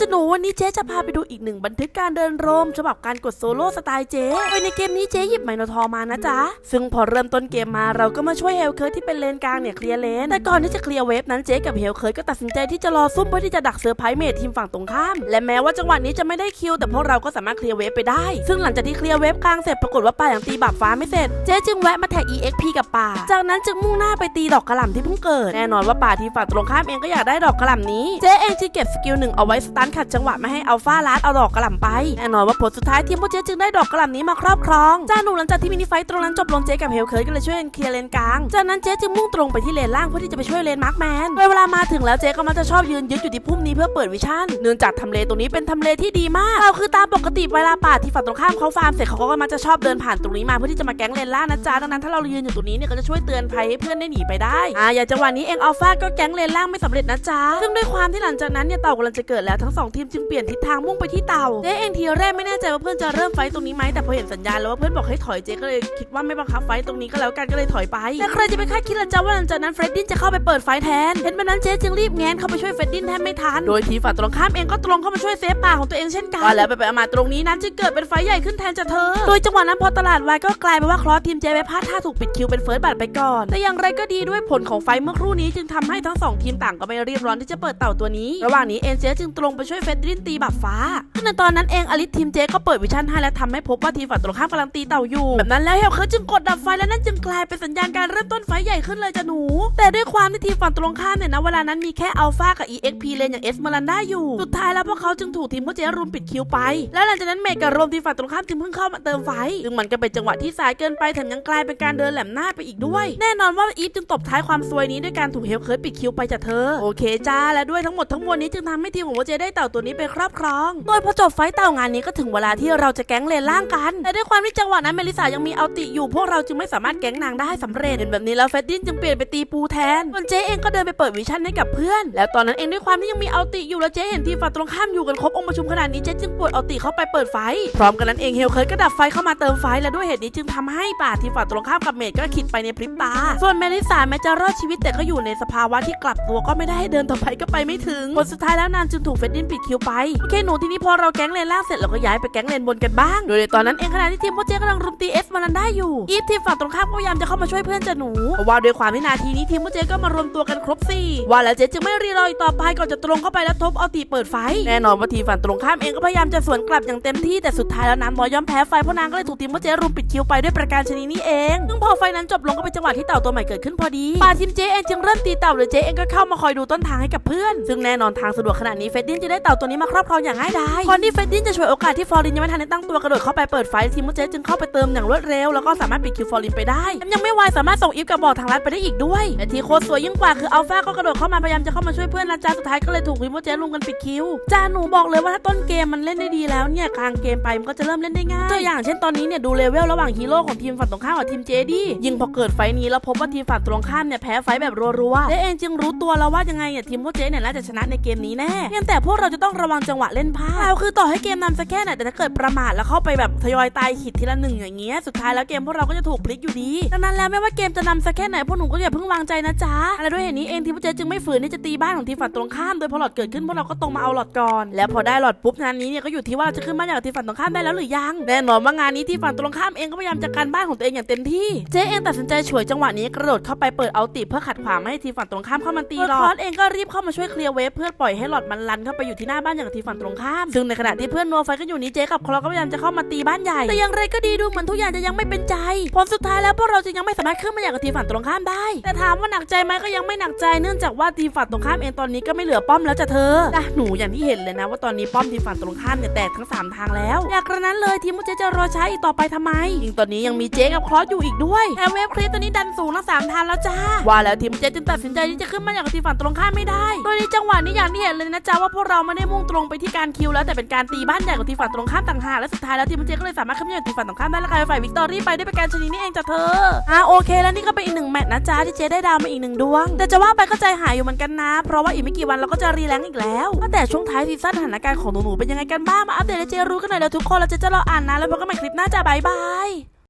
จะหนูวันนี้เจ๊จะพาไปดูอีกหนึ่งบันทึกการเดินโรมฉบับการกดโซโล่สไตล์เจ๊โดยในเกมนี้เจ๊หยิบไมโนทอร์มานะจ๊ะ ซึ่งพอเริ่มต้นเกมมาเราก็มาช่วยเฮลเคิร์ที่เป็นเลนกลางเนี่ยเคลียร์เลน แต่ก่อนที่จะเคลียร์เวฟนั้นเจ๊กับเฮลเคิร์ก็ตัดสินใจที่จะรอซุ่มเพื่อที่จะดักเซอร์ไพรส์เมททีมฝั่งตรงข้าม และแม้ว่าจังหวะนี้จะไม่ได้คิวแต่พวกเราก็สามารถเคลียร์เวฟไปได้ ซึ่งหลังจากที่เคลียร์เวฟกลางเสร็จปรากฏว่าป่ายังตีบับฟ้าไม่เสร็จ เจ๊จึงแวะมาแท็ก EXP กับป่า จากนั้นจึงมุ่งหน้าไปตีดอกกระหล่ำที่เพิ่งเกิด แน่นอนว่าป่าทีมฝั่งตรงข้ามเองก็อยากได้ดอกกระหล่ำนี้ เจ๊เองจึงเก็บสกิลหนึ่งเอาไว้สตันขัดจังหวะไม่ให้อัลฟาลัดเอาดอกกระหล่ำไปแน่นอนว่าผลสุดท้ายทีมพวกเจ๊จึงได้ดอกกระหล่ำนี้มาครอบครองจ้าหนูหลังจากที่มินิไฟท์ตรงนั้นจบลงเจ๊กับเฮลเคิร์ดก็เลยช่วยกันเคลียร์เลนกลาง จากนั้นเจ๊จึงมุ่งตรงไปที่เลนล่างเพื่อที่จะไปช่วยเลนมาร์คแมนโดยเวลามาถึงแล้วเจ๊ก็มักจะชอบยืนยึดอยู่ที่พุ่มนี้เพื่อเปิดวิชั่นเนื่องจากทำเลตรงนี้เป็นทำเลที่ดีมากเราคือตามปกติเวลาป่าที่ฝั่งตรงข้ามเขาฟาร์มเสร็จเขาก็มักจะชอบเดินผ่านตรงนี้มาเพื่อที่จะมาแก๊งเลนล่างนะจ๊ะดังนั้นถ้าเรายืนอยู่ตรงนี้เนี่ยก็จะช่วยเตือนภัยให้เพื่อนได้หนีไปได้อ่าอย่าจังหวะนี้เองอัลฟาก็แก๊งเลนล่างไม่สำเร็จนะจ๊ะซึ่งด้วยความที่หลังจากนั้นเนี่ยเต่ากำลังจะเกิดแล้วทั้งสองทีมจึงเปลี่ยนทิศทางมุ่งไปที่เตาเจ๊เองทีแรกไม่แน่ใจว่าเพื่อนจะเริ่มไฟตรงนี้ไหมแต่พอเห็นสัญญาณแล้วว่าเพื่อนบอกให้ถอยเจ๊ก็เลยคิดว่าไม่บังคับไฟตรงนี้ก็แล้วกันก็เลยถอยไปแต่ใครจะไปคาดคิดล่ะจ๊ะว่าหลังจากนั้นเฟรดดินจะเข้าไปเปิดไฟแทนเห็นแบบนั้นเจ๊จึงรีบแงนเข้าไปช่วยเฟรดดินแทบไม่ทันโดยทีฝั่งตรงข้ามเองก็ตรงเข้ามาช่วยเซฟป่าของตัวเองเช่นกันว่าแล้วไปไปมาตรงนี้นั้นจึงเกิดเป็นไฟใหญ่ขึ้นแทนจากเธอ โดยจังหวะนั้นพอตลาดวายก็กลายเป็นว่าคลอสทีมเจไปพลาดท่าถูกปิดคิวเป็นเฟิร์สบัตรไปก่อน แต่อย่างไรก็ดีด้วยผลของไฟเมื่อครู่นี้จึงทำให้ทั้งสองทีมต่างก็ไม่รีบร้อนที่จะเปิดเต่าตัวนี้ ระหว่างนี้เอ็นเจจึงตรงไปไปช่วยเฟดดินตีบับฟ้าซึ่งในตอนนั้นเองอลิสทีมเจก็เปิดวิชั่นให้และทำให้พบว่าทีมฝั่งตรงข้ามกำลังตีเต่าอยู่ แบบนั้นแล้วเฮลเคิร์ดจึงกดดับไฟและนั่นจึงกลายเป็นสัญญาณการเริ่มต้นไฟใหญ่ขึ้นเลยจ้ะหนู แต่ด้วยความที่ทีมฝั่งตรงข้ามเนี่ยนะเวลานั้นมีแค่อัลฟากับ EXP เลนอย่างเอสเมารันด้าอยู่ สุดท้ายแล้วพวกเขาจึงถูกทีมพวกเจรุมปิดคิวไป แล้วหลังจากนั้นเมกกับโรมทีมฝั่งตรงข้ามจึงเพิ่งเข้ามาเติมไฟซึ่งมันก็เป็นจังหวะที่สายเกินไปแถมยังกลายเป็นการเดินแหลมหน้าไปอีกด้วย แน่นอนว่าอีฟจึงตบท้ายความซวยนี้ด้วยการถูกเฮลเคิร์ปิดคิวไปจากเธอ โอเคจ้าและด้วยทั้งหมดทั้งมวลนี้จึงทำให้ทีมของโมเจได้เต่าตัวนี้ไปครอบครอง โดยพอจบไฟต์เต่างานนี้ก็ถึงเวลาที่เราจะแก๊งเลนล่างกัน แต่ด้วยความที่จังหวะนั้นเมลิสายังมีเอาติอยู่ พวกเราจึงไม่สามารถแก๊งนางได้สำเร็จเห็นแบบนี้แล้วเฟดดินจึงเปลี่ยนไปตีปูแทนส่วนเจ๊เองก็เดินไปเปิดวิชั่นให้กับเพื่อน แล้วตอนนั้นเองด้วยความที่ยังมีเอาติอยู่แล้วเจ๊เห็นทีมฝั่งตรงข้ามอยู่กันครบองค์ประชุมขนาดนี้เจ๊จึงปวดเอาติเข้าไปเปิดไฟ พร้อมกันนั้นเองเฮลเคิร์ดก็ดับไฟเข้ามาเติมไฟและด้วยเหตุนี้จึงทำให้ป่าทีมฝั่งตรงข้ามกับเมดก็ขิดไปในพริบตา ส่วนเมลิสาแม้จะรอดชีวิตแต่ก็อยู่ในสภาวะที่กลับตัวก็ไม่ได้ให้เดินต่อไปก็ไปไม่ถึงผลสุดท้ายแล้วนางจึงถูกเฟดดินปิดคิวไปโอเคหนูทีนี้พอเราแก๊งเลนล่างเสร็จเราก็ย้ายไปแก๊งเลนบนกันบ้าง โดยในตอนนั้นเองขณะที่ทีมพวกเจ๊กำลังรุมตีเอสมานันได้อยู่อีฟทีมฝั่งตรงข้ามก็พยายามจะเข้ามาช่วยเพื่อนจะหนูเพราะว่าด้วยความที่นาทีนี้ทีมพวกเจ๊ก็มารวมตัวกันครบสี่ว่าแล้วเจ๊จึงไม่รีรออีกต่อไปก่อนจะตรงเข้าไปแล้วทบเอาตีเปิดไฟ แน่นอนว่าทีมฝั่งตรงข้ามเองก็พยายามจะสวนกลับอย่างเต็มที่แต่สุดท้ายแล้วน้ำน้อยย่อมแพ้ไฟเพราะนางก็เลยถูกทีมพวกเจ๊รุมปิดคิวไปด้วยประการชนิดนี้เองซึ่งพอไฟนั้นจบลงก็เป็นจังหวะที่เต่าตัวใหม่เกิดขึ้นพอดีป่าทีมเจ๊เองจึงเริ่มตีเต่าเลยเจ๊เองก็เข้ามาคอยดูต้นทางให้กับเพื่อน ซึ่งแน่นอนทางสะดวกขนาดนี้เฟดดินจะได้เต่าตัวนี้มาครอบครองอย่างง่ายดายก่อนที่เฟดดินจะช่วยโอกาสที่ฟอรินยังไม่ทันได้ตั้งตัวกระโดดเข้าไปเปิดไฟทีมพวกเจจึงเข้าไปเติมอย่างรวดเร็วแล้วก็สามารถปิดคิวฟอรินไปได้แถมยังไม่วายสามารถส่งอีฟกับบอกทางลัดไปได้อีกด้วยและที่โคตรสวยยิ่งกว่าคืออัลฟาก็กระโดดเข้ามาพยายามจะเข้ามาช่วยเพื่อนนะจ๊ะสุดท้ายก็เลยถูกทีมพวกเจลุมกันปิดคิวจ้าหนูบอกเลยว่าถ้าต้นเกมมันเล่นได้ดีแล้วเนี่ยกลางเกมไปมันก็จะเริ่มเล่นได้ง่ายตัวอย่างเช่นตอนนี้เนี่ยดูเลเวลระหว่างฮีโร่ของทีมฝั่งตรงข้ามกับทีมเจดียิงพอเกิดไฟนี้แล้วพบว่าทีมฝั่งตรงข้ามเนี่ยแพ้ไฟแบบรัวๆเจ๊เองจึงรู้ตัวแล้วว่ายังไงเนี่ยทีมพวกเจเนี่ยน่าจะชนะในเกมนี้แน่เพียงแต่พวกเราจะต้องระวังจังหวะเล่นพลาดเราคือต่อให้เกมนำสักแค่ไหนแต่ถ้าเกิดประมาทแล้วเข้าไปแบบทยอยตายขิดทีละหนึ่งอย่างเงี้ยสุดท้ายแล้วเกมพวกเราก็จะถูกพลิกอยู่ดีดังนั้นแล้วไม่ว่าเกมจะนำสักแค่ไหนพวกหนูก็อย่าเพิ่งวางใจนะจ๊ะและด้วยเหตุนี้เองทีมพวกเจ๊จึงไม่ฝืนที่จะตีบ้านของทีมฝั่งตรงข้ามโดยพอหลอดเกิดขึ้นพวกเราก็ตรงมาเอาหลอดก่อนแล้วพอได้หลอดปุ๊บงานนี้เนี่ยก็อยู่ที่ว่าเราจะขึ้นบ้านอย่างทีมฝั่งตรงข้ามได้แล้วหรือยังแน่นอนว่างานนี้ที่ฝั่งตรงข้ามเองก็พยายามจะกันบ้านของตัวเองอย่างเต็มที่เจ๊เองตัดสินใจฉวยจังหวะนี้กระโดดเข้าไปเปิดเอาติเพื่อขัดขวางไม่ให้ทีมฝั่งตรงข้ามเข้ามาตีหลอดเองก็รีบเข้ามาช่วยเคลียร์เวฟเพื่อปล่อยให้หลอดมันลันเข้าไปอยู่ที่หน้าบ้านอย่างทีมฝั่งตรงข้าม ซึ่งในขณะที่เพื่อนนัวไฟกันอยู่นี้เจ๊กับคลอก็พยายามจะเข้ามาตีบ้านใหญ่ แต่อย่างไรก็ดีดูเหมือนทุกอย่างจะยังไม่เป็นใจ ผลสุดท้ายแล้วพวกเราจึงยังไม่สามารถขึ้นมาอย่างกับทีมฝั่งตรงข้ามได้ แต่ถามว่าหนักใจไหมก็ยังไม่หนักใจเนื่องจากว่าทีมฝั่งตรงข้ามเองตอนนี้ก็ไม่เหลือป้อมแล้วจ้ะเธอนะหนูอย่างที่เห็นเลยนะ ว่าตอนนี้ป้อมทีมฝั่งตรงข้ามเนี่ยแตกทั้งสามทางแล้ว อยากกระนั้นเลยทีมมุเจจะรอใช้าอีกต่อไปทำไมยิ่งตอนนี้ยังมีเจ๊กับคลอสอยู่อีกด้วยแถมเวฟคลิปตอนนี้ดันสูงทั้งสามทางแล้วจ้าว่าแล้วทีมมุเจจึงตัดสินใจที่จะขึ้นมาอย่างกับทีมฝั่งตรงข้ามไม่ได้ โดยในจังหวะนี้อย่างที่เห็นเลยนะจ๊ะว่าพวกเราไม่ได้มุ่งตรงไปที่การคิวแล้วแต่เป็นการตีบ้านใหญ่ของทีมฝั่งตรงข้ามต่างหากและสุดท้ายแล้วทีมเจก็เลยสามารถขึ้นมาอย่ทีมฝั่งตรงข้ามได้และกลายเป็นฝ่ายวิกตอรี่ไปได้เป็นการชนะนี่เองจ้ะเธออะโอเค แล้วนี่ก็เป็นอีกหนึ่งแมตช์นะจ๊ะที่เจได้ดาวมาอีกหนึ่งดวง แต่จะว่าไปก็ใจหายอยู่เหมือนกันนะ เพราะว่าอีกไม่กี่วันเราก็จะรีแลงอีกแล้วแต่ช่วงท้ายซีซั่นสถานการณ์ของหนูๆเป็นยังไงกันบ้างมาอัปเดตให้เจรู้กันหน่อยแล้วทุกคนเราจะจะรออ่านนะแล้วพบกันใหม่คลิปหน้าจ้ะบายบาย